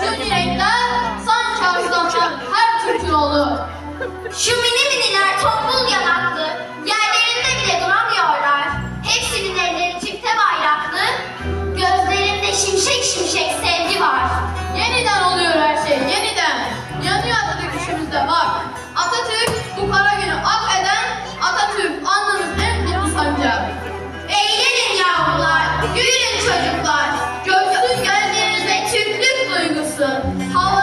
Şu yürekler san çarşıdan her Türk'ün oğlu. Şu mini 准，好。